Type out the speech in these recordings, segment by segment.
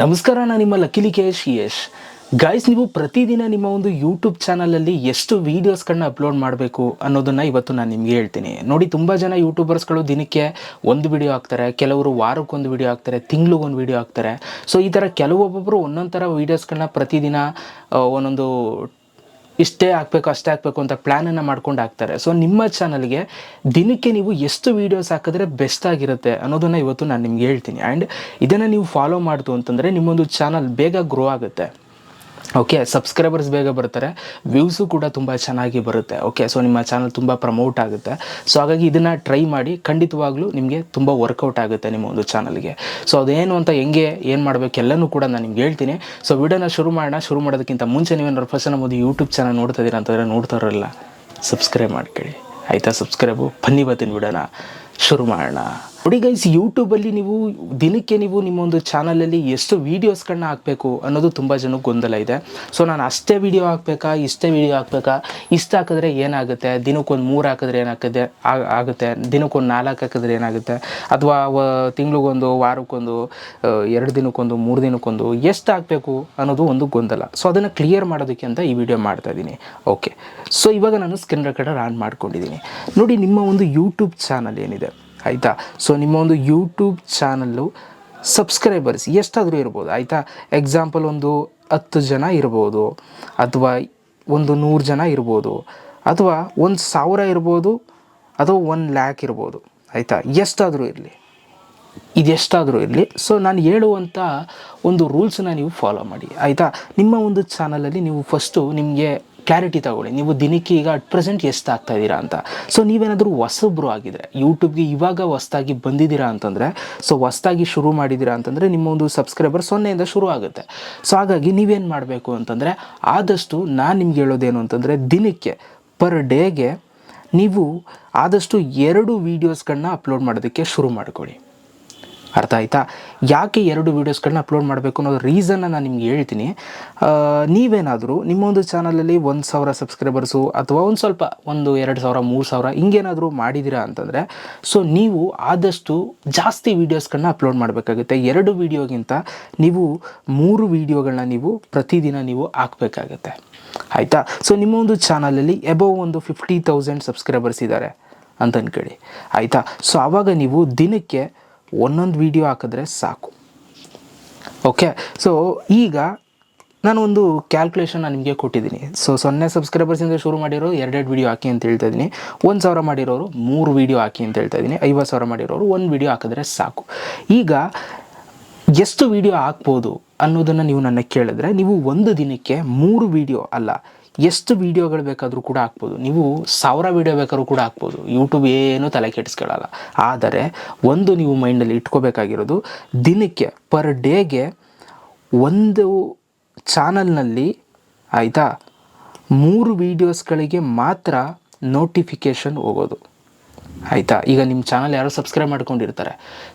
ನಮಸ್ಕಾರ, ನಾನು ನಿಮ್ಮ ಲಕಿಲಿ ಕೇಶ್ ಯಶ್. ಗಾಯ್ಸ್ ನೀವು ಪ್ರತಿದಿನ ನಿಮ್ಮ ಒಂದು ಯೂಟ್ಯೂಬ್ ಚಾನಲಲ್ಲಿ ಎಷ್ಟು ವೀಡಿಯೋಸ್ಗಳನ್ನ ಅಪ್ಲೋಡ್ ಮಾಡಬೇಕು ಅನ್ನೋದನ್ನು ಇವತ್ತು ನಾನು ನಿಮಗೆ ಹೇಳ್ತೀನಿ. ನೋಡಿ, ತುಂಬ ಜನ ಯೂಟ್ಯೂಬರ್ಸ್ಗಳು ದಿನಕ್ಕೆ ಒಂದು ವಿಡಿಯೋ ಹಾಕ್ತಾರೆ, ಕೆಲವರು ವಾರಕ್ಕೊಂದು ವಿಡಿಯೋ ಹಾಕ್ತಾರೆ ತಿಂಗ್ಳಿಗೊಂದು ವಿಡಿಯೋ ಹಾಕ್ತಾರೆ. ಸೊ ಈ ಥರ ಕೆಲವೊಬ್ಬೊಬ್ಬರು ಒಂದೊಂದು ಥರ ವೀಡಿಯೋಸ್ಗಳನ್ನ ಪ್ರತಿದಿನ ಒಂದೊಂದು ಇಷ್ಟೇ ಹಾಕಬೇಕು ಅಷ್ಟೇ ಹಾಕ್ಬೇಕು ಅಂತ ಪ್ಲ್ಯಾನನ್ನು ಮಾಡ್ಕೊಂಡು ಹಾಕ್ತಾರೆ ಸೊ ನಿಮ್ಮ ಚಾನಲ್ಗೆ ದಿನಕ್ಕೆ ನೀವು ಎಷ್ಟು ವೀಡಿಯೋಸ್ ಹಾಕಿದ್ರೆ ಬೆಸ್ಟ್ ಆಗಿರುತ್ತೆ ಅನ್ನೋದನ್ನು ಇವತ್ತು ನಾನು ನಿಮ್ಗೆ ಹೇಳ್ತೀನಿ. ಆ್ಯಂಡ್ ಇದನ್ನು ನೀವು ಫಾಲೋ ಮಾಡ್ತು ಅಂತಂದರೆ ನಿಮ್ಮೊಂದು ಚಾನಲ್ ಬೇಗ ಗ್ರೋ ಆಗುತ್ತೆ. ಓಕೆ ಸಬ್ಸ್ಕ್ರೈಬರ್ಸ್ ಬೇಗ ಬರ್ತಾರೆ. ವ್ಯೂಸು ಕೂಡ ತುಂಬ ಚೆನ್ನಾಗಿ ಬರುತ್ತೆ. ಓಕೆ ಸೊ ನಿಮ್ಮ ಚಾನಲ್ ತುಂಬ ಪ್ರಮೋಟ್ ಆಗುತ್ತೆ. ಸೊ ಹಾಗಾಗಿ ಇದನ್ನು ಟ್ರೈ ಮಾಡಿ, ಖಂಡಿತವಾಗ್ಲೂ ನಿಮಗೆ ತುಂಬ ವರ್ಕೌಟ್ ಆಗುತ್ತೆ ನಿಮ್ಮ ಒಂದು ಚಾನಲ್ಗೆ ಸೊ ಅದೇನು ಅಂತ ಹೆಂಗೆ, ಏನು ಮಾಡಬೇಕು ಎಲ್ಲನೂ ಕೂಡ ನಾನು ನಿಮ್ಗೆ ಹೇಳ್ತೀನಿ. ಸೊ ವಿಡಿಯೋನ ಶುರು ಮಾಡೋಣ. ಶುರು ಮಾಡೋದಕ್ಕಿಂತ ಮುಂಚೆ ನೀವೇನಾದ್ರು ಫಸ್ಟ್ ನಮ್ಮ ಒಂದು ಯೂಟ್ಯೂಬ್ ಚಾನಲ್ ನೋಡ್ತಾ ಇದ್ದೀರಾ ಅಂತಂದರೆ ನೋಡ್ತಾ ಇರಲ್ಲ. ಸಬ್ಸ್ಕ್ರೈಬ್ ಮಾಡ್ಕೊಳ್ಳಿ. ಆಯಿತಾ? ಸಬ್ಸ್ಕ್ರೈಬು ಬನ್ನಿ ಬರ್ತೀನಿ ವಿಡಿಯೋನ. ಶುರು ಮಾಡೋಣ. ನೋಡಿ ಗೈಸ್ ಯೂಟ್ಯೂಬಲ್ಲಿ ನೀವು ದಿನಕ್ಕೆ ನೀವು ನಿಮ್ಮ ಒಂದು ಚಾನಲಲ್ಲಿ ಎಷ್ಟು ವೀಡಿಯೋಸ್ಗಳನ್ನ ಹಾಕಬೇಕು ಅನ್ನೋದು ತುಂಬ ಜನಕ್ಕೆ ಗೊಂದಲ ಇದೆ. ಸೊ ನಾನು ಅಷ್ಟೇ ವೀಡಿಯೋ ಹಾಕ್ಬೇಕಾ, ಇಷ್ಟೇ ವೀಡಿಯೋ ಹಾಕ್ಬೇಕಾ? ಇಷ್ಟು ಹಾಕಿದ್ರೆ ಏನಾಗುತ್ತೆ? ದಿನಕ್ಕೊಂದು ಮೂರು ಹಾಕಿದ್ರೆ ಏನಾಗುತ್ತೆ? ಆಗುತ್ತೆ. ದಿನಕ್ಕೊಂದು ನಾಲ್ಕು ಹಾಕಿದ್ರೆ ಏನಾಗುತ್ತೆ? ಅಥವಾ ತಿಂಗಳಿಗೊಂದು, ವಾರಕ್ಕೊಂದು ಎರಡು ದಿನಕ್ಕೊಂದು, ಮೂರು ದಿನಕ್ಕೊಂದು ಎಷ್ಟು ಹಾಕಬೇಕು ಅನ್ನೋದು ಒಂದು ಗೊಂದಲ. ಸೊ ಅದನ್ನು ಕ್ಲಿಯರ್ ಮಾಡೋದಕ್ಕೆ ಅಂತ ಈ ವಿಡಿಯೋ ಮಾಡ್ತಾ ಇದ್ದೀನಿ. ಓಕೆ ಸೊ ಇವಾಗ ನಾನು ಸ್ಕ್ರೀನ್ ರೆಕಾರ್ಡರ್ ಆನ್ ಮಾಡ್ಕೊಂಡಿದ್ದೀನಿ. ನೋಡಿ, ನಿಮ್ಮ ಒಂದು ಯೂಟ್ಯೂಬ್ ಚಾನಲ್ ಏನಿದೆ? ಆಯಿತಾ? ಸೊ ನಿಮ್ಮ ಒಂದು ಯೂಟ್ಯೂಬ್ ಚಾನಲ್ಲು ಸಬ್ಸ್ಕ್ರೈಬರ್ಸ್ ಎಷ್ಟಾದರೂ ಇರ್ಬೋದು. ಆಯಿತಾ? ಎಕ್ಸಾಂಪಲ್ ಒಂದು ಹತ್ತು ಜನ ಇರ್ಬೋದು, ಅಥವಾ ಒಂದು ನೂರು ಜನ ಇರ್ಬೋದು, ಅಥವಾ ಒಂದು ಸಾವಿರ ಇರ್ಬೋದು, ಅಥವಾ ಒನ್ ಲ್ಯಾಕ್ ಇರ್ಬೋದು. ಆಯಿತಾ? ಎಷ್ಟಾದರೂ ಇರಲಿ. ಇದೆಷ್ಟಾದರೂ ಇರಲಿ. ಸೊ ನಾನು ಹೇಳುವಂಥ ಒಂದು ರೂಲ್ಸನ್ನ ನೀವು ಫಾಲೋ ಮಾಡಿ. ಆಯಿತಾ? ನಿಮ್ಮ ಒಂದು ಚಾನಲಲ್ಲಿ ನೀವು ಫಸ್ಟು ನಿಮಗೆ ಕ್ಲಾರಿಟಿ ತಗೊಳ್ಳಿ. ನೀವು ದಿನಕ್ಕೆ ಈಗ ಅಟ್ ಪ್ರೆಸೆಂಟ್ ಎಷ್ಟು ಆಗ್ತಾ ಇದ್ದೀರಾ ಅಂತ. ಸೊ ನೀವೇನಾದರೂ ಹೊಸಬ್ರು ಆಗಿದ್ರೆ ಯೂಟ್ಯೂಬ್ಗೆ ಇವಾಗ ಹೊಸ್ದಾಗಿ ಬಂದಿದ್ದೀರಾ ಅಂತಂದರೆ ಸೊ ಹೊಸ್ದಾಗಿ ಶುರು ಮಾಡಿದ್ದೀರಾ ಅಂತಂದರೆ ನಿಮ್ಮ ಒಂದು ಸಬ್ಸ್ಕ್ರೈಬರ್ ಸೊನ್ನೆಯಿಂದ ಶುರು ಆಗುತ್ತೆ. ಸೊ ಹಾಗಾಗಿ ನೀವೇನು ಮಾಡಬೇಕು ಅಂತಂದರೆ, ಆದಷ್ಟು ನಾನು ನಿಮ್ಗೆ ಹೇಳೋದೇನು ಅಂತಂದರೆ, ದಿನಕ್ಕೆ ಪರ್ ಡೇಗೆ ನೀವು ಆದಷ್ಟು ಎರಡು ವೀಡಿಯೋಸ್ಗಳನ್ನ ಅಪ್ಲೋಡ್ ಮಾಡೋದಕ್ಕೆ ಶುರು ಮಾಡ್ಕೊಳ್ಳಿ. ಅರ್ಥ ಆಯಿತಾ ಯಾಕೆ ಎರಡು ವೀಡಿಯೋಸ್ಗಳನ್ನ ಅಪ್ಲೋಡ್ ಮಾಡಬೇಕು ಅನ್ನೋದು ರೀಸನ್ನ ನಾನು ನಿಮ್ಗೆ ಹೇಳ್ತೀನಿ. ನೀವೇನಾದರೂ ನಿಮ್ಮ ಒಂದು ಚಾನಲಲ್ಲಿ ಒಂದು ಸಾವಿರ ಸಬ್ಸ್ಕ್ರೈಬರ್ಸು ಅಥವಾ ಒಂದು ಸ್ವಲ್ಪ ಒಂದು, ಎರಡು ಸಾವಿರ, ಮೂರು ಸಾವಿರ ಹಿಂಗೇನಾದರೂ ಮಾಡಿದ್ದೀರಾ ಅಂತಂದರೆ ಸೊ ನೀವು ಆದಷ್ಟು ಜಾಸ್ತಿ ವೀಡಿಯೋಸ್ಗಳನ್ನ ಅಪ್ಲೋಡ್ ಮಾಡಬೇಕಾಗುತ್ತೆ. ಎರಡು ವೀಡಿಯೋಗಿಂತ ನೀವು ಮೂರು ವೀಡಿಯೋಗಳನ್ನ ನೀವು ಪ್ರತಿದಿನ ನೀವು ಹಾಕಬೇಕಾಗತ್ತೆ. ಆಯಿತಾ? ಸೊ ನಿಮ್ಮ ಒಂದು ಚಾನಲಲ್ಲಿ ಎಬೋ ಒಂದು ಫಿಫ್ಟಿ ತೌಸಂಡ್ ಸಬ್ಸ್ಕ್ರೈಬರ್ಸ್ ಇದ್ದಾರೆ ಅಂತ ಅಂದ್ಕೊಳ್ಳಿ ಆಯಿತಾ? ಸೊ ಆವಾಗ ನೀವು ದಿನಕ್ಕೆ ಒಂದೊಂದು ವಿಡಿಯೋ ಹಾಕಿದ್ರೆ ಸಾಕು. ಓಕೆ ಸೊ ಈಗ ನಾನು ಒಂದು ಕ್ಯಾಲ್ಕುಲೇಷನ್ ನಾನು ನಿಮಗೆ ಕೊಟ್ಟಿದ್ದೀನಿ. ಸೊ ಸೊನ್ನೆ ಸಬ್ಸ್ಕ್ರೈಬರ್ಸಿಂದ ಶುರು ಮಾಡಿರೋರು ಎರಡೆರಡು ವೀಡಿಯೋ ಹಾಕಿ ಅಂತ ಹೇಳ್ತಾ ಇದ್ದೀನಿ. ಒಂದು ಸಾವಿರ ಮಾಡಿರೋರು ಮೂರು ವೀಡಿಯೋ ಹಾಕಿ ಅಂತ ಹೇಳ್ತಾ ಇದ್ದೀನಿ. ಐವತ್ತು ಸಾವಿರ ಮಾಡಿರೋರು ಒಂದು ವೀಡಿಯೋ ಹಾಕಿದ್ರೆ ಸಾಕು. ಈಗ ಎಷ್ಟು ವೀಡಿಯೋ ಹಾಕ್ಬೋದು ಅನ್ನೋದನ್ನು ನೀವು ನನ್ನ ಕೇಳಿದ್ರೆ, ನೀವು ಒಂದು ದಿನಕ್ಕೆ ಮೂರು ವೀಡಿಯೋ ಅಲ್ಲ ಎಷ್ಟು ವೀಡಿಯೋಗಳು ಬೇಕಾದರೂ ಕೂಡ ಹಾಕ್ಬೋದು. ನೀವು ಸಾವಿರ ವೀಡಿಯೋ ಬೇಕಾದ್ರೂ ಕೂಡ ಹಾಕ್ಬೋದು. ಯೂಟ್ಯೂಬ್ ಏನೂ ತಲೆ ಕೆಡಿಸ್ಕೊಳ್ಳಲ್ಲ ಆದರೆ ಒಂದು ನೀವು ಮೈಂಡಲ್ಲಿ ಇಟ್ಕೋಬೇಕಾಗಿರೋದು ದಿನಕ್ಕೆ ಪರ್ ಡೇಗೆ ಒಂದು ಚಾನಲ್ನಲ್ಲಿ ಆಯಿತಾ ಮೂರು ವೀಡಿಯೋಸ್ಗಳಿಗೆ ಮಾತ್ರ ನೋಟಿಫಿಕೇಷನ್ ಹೋಗೋದು. ಆಯಿತಾ? ಈಗ ನಿಮ್ಮ ಚಾನಲ್ ಯಾರೋ ಸಬ್ಸ್ಕ್ರೈಬ್ ಮಾಡ್ಕೊಂಡಿರ್ತಾರೆ.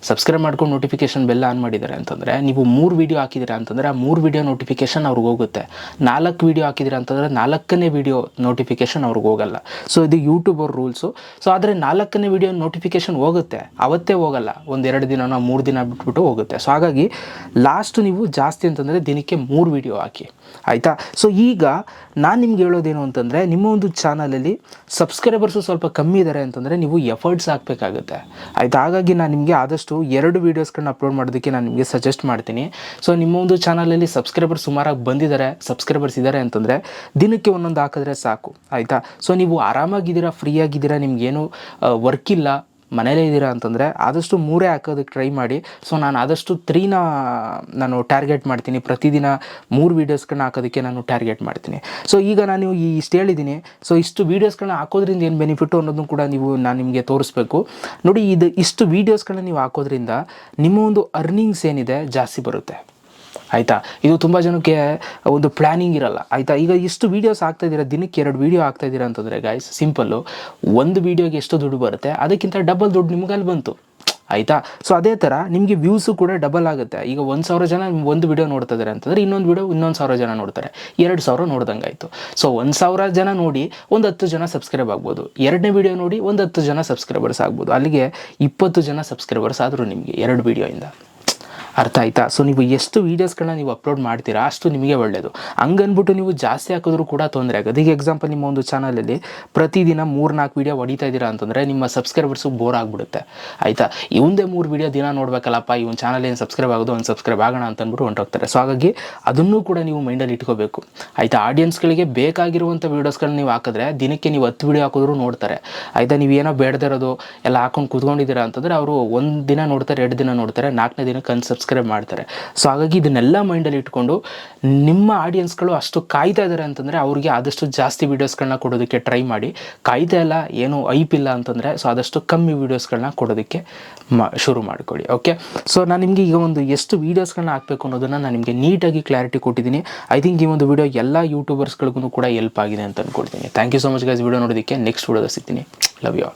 ಸಬ್ಸ್ಕ್ರೈಬ್ ಮಾಡ್ಕೊಂಡು ನೋಟಿಫಿಕೇಷನ್ ಬೆಲ್ಲ ಆನ್ ಮಾಡಿದ್ದಾರೆ ಅಂತಂದರೆ, ನೀವು ಮೂರು ವೀಡಿಯೋ ಹಾಕಿದ್ದೀರಾ ಅಂತಂದರೆ, ಆ ಮೂರು ವೀಡಿಯೋ ನೋಟಿಫಿಕೇಷನ್ ಅವ್ರಿಗೆ ಹೋಗುತ್ತೆ. ನಾಲ್ಕು ವೀಡಿಯೋ ಹಾಕಿದ್ದೀರಾ ಅಂತಂದರೆ, ನಾಲ್ಕನೇ ವೀಡಿಯೋ ನೋಟಿಫಿಕೇಷನ್ ಅವ್ರಿಗೆ ಹೋಗಲ್ಲ. ಸೊ ಇದು ಯೂಟ್ಯೂಬ್ ಅವ್ರ ರೂಲ್ಸು ಸೊ ಆದರೆ ನಾಲ್ಕನೇ ವೀಡಿಯೋ ನೋಟಿಫಿಕೇಷನ್ ಹೋಗುತ್ತೆ. ಅವತ್ತೇ ಹೋಗಲ್ಲ. ಒಂದೆರಡು ದಿನನೋ, ಮೂರು ದಿನ ಬಿಟ್ಬಿಟ್ಟು ಹೋಗುತ್ತೆ. ಸೊ ಹಾಗಾಗಿ ಲಾಸ್ಟ್ ನೀವು ಜಾಸ್ತಿ ಅಂತಂದರೆ ದಿನಕ್ಕೆ ಮೂರು ವೀಡಿಯೋ ಹಾಕಿ. ಆಯಿತಾ? ಸೊ ಈಗ ನಾನು ನಿಮ್ಗೆ ಹೇಳೋದೇನು ಅಂತಂದರೆ, ನಿಮ್ಮ ಒಂದು ಚಾನಲಲ್ಲಿ ಸಬ್ಸ್ಕ್ರೈಬರ್ಸು ಸ್ವಲ್ಪ ಕಮ್ಮಿ ಇದ್ದಾರೆ ಅಂತಂದರೆ, ನೀವು ಎಫರ್ಟ್ಸ್ ಹಾಕಬೇಕಾಗುತ್ತೆ ಆಯ್ತು? ಹಾಗಾಗಿ ನಾನು ನಿಮಗೆ ಆದಷ್ಟು ಎರಡು ವೀಡಿಯೋಸ್ಗಳನ್ನ ಅಪ್ಲೋಡ್ ಮಾಡೋದಕ್ಕೆ ನಾನು ನಿಮಗೆ ಸಜೆಸ್ಟ್ ಮಾಡ್ತೀನಿ. ಸೊ ನಿಮ್ಮ ಒಂದು ಚಾನಲಲ್ಲಿ ಸಬ್ಸ್ಕ್ರೈಬರ್ ಸುಮಾರಾಗಿ ಬಂದಿದ್ದಾರೆ ಸಬ್ಸ್ಕ್ರೈಬರ್ಸ್ ಇದ್ದಾರೆ ಅಂತಂದರೆ ದಿನಕ್ಕೆ ಒಂದೊಂದು ಹಾಕಿದ್ರೆ ಸಾಕು. ಆಯಿತಾ? ಸೊ ನೀವು ಆರಾಮಾಗಿದ್ದೀರಾ ಫ್ರೀ ಆಗಿದ್ದೀರಾ, ನಿಮ್ಗೇನು ವರ್ಕ್ ಇಲ್ಲ ಮನೇಲೇ ಇದ್ದೀರಾ ಅಂತಂದರೆ ಆದಷ್ಟು ಮೂರೇ ಹಾಕೋದಕ್ಕೆ ಟ್ರೈ ಮಾಡಿ. ಸೊ ನಾನು ಆದಷ್ಟು ತ್ರೀನ ನಾನು ಟಾರ್ಗೆಟ್ ಮಾಡ್ತೀನಿ. ಪ್ರತಿದಿನ ಮೂರು ವೀಡಿಯೋಸ್ಗಳನ್ನ ಹಾಕೋದಕ್ಕೆ ನಾನು ಟಾರ್ಗೆಟ್ ಮಾಡ್ತೀನಿ. ಸೊ ಈಗ ನಾನು ಈ ಇಷ್ಟು ಹೇಳಿದ್ದೀನಿ ಸೊ ಇಷ್ಟು ವೀಡಿಯೋಸ್ಗಳನ್ನ ಹಾಕೋದ್ರಿಂದ ಏನು ಬೆನಿಫಿಟ್ಟು ಅನ್ನೋದನ್ನು ಕೂಡ ನೀವು, ನಾನು ನಿಮಗೆ ತೋರಿಸ್ಬೇಕು. ನೋಡಿ, ಇದು ಇಷ್ಟು ವೀಡಿಯೋಸ್ಗಳನ್ನ ನೀವು ಹಾಕೋದ್ರಿಂದ ನಿಮ್ಮ ಒಂದು ಅರ್ನಿಂಗ್ಸ್ ಏನಿದೆ ಜಾಸ್ತಿ ಬರುತ್ತೆ. ಆಯಿತಾ? ಇದು ತುಂಬ ಜನಕ್ಕೆ ಒಂದು ಪ್ಲ್ಯಾನಿಂಗ್ ಇರಲ್ಲ. ಆಯಿತಾ? ಈಗ ಇಷ್ಟು ವೀಡಿಯೋಸ್ ಆಗ್ತಾ ಇದ್ದೀರಾ? ದಿನಕ್ಕೆ ಎರಡು ವೀಡಿಯೋ ಆಗ್ತಾ ಇದ್ದೀರಾ ಅಂತಂದರೆ ಗಾಯ್ಸ್ ಸಿಂಪಲ್ಲು ಒಂದು ವೀಡಿಯೋಗೆ ಎಷ್ಟು ದುಡ್ಡು ಬರುತ್ತೆ? ಅದಕ್ಕಿಂತ ಡಬಲ್ ದುಡ್ಡು ನಿಮ್ಗೆ ಅಲ್ಲಿ ಬಂತು. ಆಯಿತಾ? ಸೊ ಅದೇ ಥರ ನಿಮಗೆ ವ್ಯೂಸು ಕೂಡ ಡಬಲ್ ಆಗುತ್ತೆ. ಈಗ ಒಂದು ಸಾವಿರ ಜನ ಒಂದು ವಿಡಿಯೋ ನೋಡ್ತಾ ಇದ್ದಾರೆ ಅಂತಂದರೆ ಇನ್ನೊಂದು ವಿಡಿಯೋ ಇನ್ನೊಂದು ಸಾವಿರ ಜನ ನೋಡ್ತಾರೆ. ಎರಡು ಸಾವಿರ ನೋಡ್ದಂಗೆ ಆಯಿತು. ಸೊ ಒಂದು ಸಾವಿರ ಜನ ನೋಡಿ ಒಂದು ಹತ್ತು ಜನ ಸಬ್ಸ್ಕ್ರೈಬ್ ಆಗ್ಬೋದು. ಎರಡನೇ ವಿಡಿಯೋ ನೋಡಿ ಒಂದು ಹತ್ತು ಜನ ಸಬ್ಸ್ಕ್ರೈಬರ್ಸ್ ಆಗ್ಬೋದು. ಅಲ್ಲಿಗೆ ಇಪ್ಪತ್ತು ಜನ ಸಬ್ಸ್ಕ್ರೈಬರ್ಸ್ ಆದರೂ ನಿಮಗೆ ಎರಡು ವಿಡಿಯೋಯಿಂದ ಅರ್ಥ ಆಯ್ತಾ? ಸೊ ನೀವು ಎಷ್ಟು ವೀಡಿಯೋಸ್ಗಳನ್ನ ನೀವು ಅಪ್ಲೋಡ್ ಮಾಡ್ತೀರಾ, ಅಷ್ಟು ನಿಮಗೆ ಒಳ್ಳೆಯದು ಹಂಗನ್ಬಿಟ್ಟು ನೀವು ಜಾಸ್ತಿ ಹಾಕಿದ್ರೂ ಕೂಡ ತೊಂದರೆ ಆಗೋದು. ಈಗ ಎಕ್ಸಾಂಪಲ್ ನಿಮ್ಮ ಒಂದು ಚಾನಲಲ್ಲಿ ಪ್ರತಿದಿನ ಮೂರು ನಾಲ್ಕು ವೀಡಿಯೋ ಹೊಡಿತಾ ಇದ್ದೀರಾ ಅಂತಂದರೆ ನಿಮ್ಮ ಸಬ್ಸ್ಕ್ರೈಬರ್ಸು ಬೋರ್ ಆಗಿಬಿಡುತ್ತೆ. ಆಯಿತಾ? ಇವಂದೇ ಮೂರು ವೀಡಿಯೋ ದಿನ ನೋಡಬೇಕಲ್ಲಪ್ಪ ಇವನ್ ಚಾನಲ್ ಏನು ಸಬ್ಸ್ಕ್ರೈಬ್ ಆಗೋದು, ಒಂದು ಸಬ್ಸ್ಕ್ರೈಬ್ ಆಗೋಣ ಅಂತ ಅಂದ್ಬಿಟ್ಟು ಹೊಂಟೋಗ್ತಾರೆ. ಸೊ ಹಾಗಾಗಿ ಅದನ್ನೂ ಕೂಡ ನೀವು ಮೈಂಡಲ್ಲಿ ಇಟ್ಕೋಬೇಕು. ಆಯಿತಾ? ಆಡಿಯನ್ಸ್ಗಳಿಗೆ ಬೇಕಾಗಿರುವಂಥ ವೀಡಿಯೋಸ್ಗಳನ್ನ ನೀವು ಹಾಕಿದ್ರೆ ದಿನಕ್ಕೆ ನೀವು ಹತ್ತು ವೀಡಿಯೋ ಹಾಕಿದ್ರು ನೋಡ್ತಾರೆ. ಆಯಿತಾ? ನೀವು ಏನೋ ಬೇಡದಿರೋದು ಎಲ್ಲ ಹಾಕೊಂಡು ಕೂತ್ಕೊಂಡಿದ್ದೀರಾ ಅಂತಂದರೆ ಅವರು ಒಂದು ದಿನ ನೋಡ್ತಾರೆ, ಎರಡು ದಿನ ನೋಡ್ತಾರೆ, ನಾಲ್ಕನೇ ದಿನಕ್ಕೆ ಅನ್ಸಬ್ಸ್ಕ್ರೈಬ್ ಮಾಡ್ತಾರೆ. ಸೊ ಹಾಗಾಗಿ ಇದನ್ನೆಲ್ಲ ಮೈಂಡಲ್ಲಿ ಇಟ್ಕೊಂಡು ನಿಮ್ಮ ಆಡಿಯನ್ಸ್ಗಳು ಅಷ್ಟು ಕಾಯ್ತಾ ಇದ್ದಾರೆ ಅಂತಂದರೆ ಅವ್ರಿಗೆ ಆದಷ್ಟು ಜಾಸ್ತಿ ವೀಡಿಯೋಸ್ಗಳನ್ನ ಕೊಡೋದಕ್ಕೆ ಟ್ರೈ ಮಾಡಿ. ಕಾಯ್ತಾ ಇಲ್ಲ, ಏನು ಐಪ್ ಇಲ್ಲ ಅಂತಂದರೆ ಸೊ, ಆದಷ್ಟು ಕಮ್ಮಿ ವೀಡಿಯೋಸ್ಗಳನ್ನ ಕೊಡೋದಕ್ಕೆ ಮ, ಶುರು ಮಾಡಿಕೊಡಿ ಓಕೆ ಸೊ ನಾನು ನಿಮಗೆ ಈಗ ಒಂದು ಎಷ್ಟು ವೀಡಿಯೋಸ್ಗಳನ್ನ ಹಾಕಬೇಕು ಅನ್ನೋದನ್ನು ನಾನು ನಿಮಗೆ ನೀಟಾಗಿ ಕ್ಲಾರಿಟಿ ಕೊಟ್ಟಿದ್ದೀನಿ. ಐ ಥಿಂಕ್ ಈ ಒಂದು ವಿಡಿಯೋ ಎಲ್ಲ ಯೂಟ್ಯೂಬರ್ಸ್ಗಳಿಗೂ ಕೂಡ ಹೆಲ್ಪ್ ಆಗಿದೆ ಅಂತ ಅಂದ್ಕೊಡ್ತೀನಿ thank you so much guys video ನೋಡೋದಕ್ಕೆ ನೆಕ್ಸ್ಟ್ ವಿಡಿಯೋದ ಸಿಗ್ತೀನಿ. Love you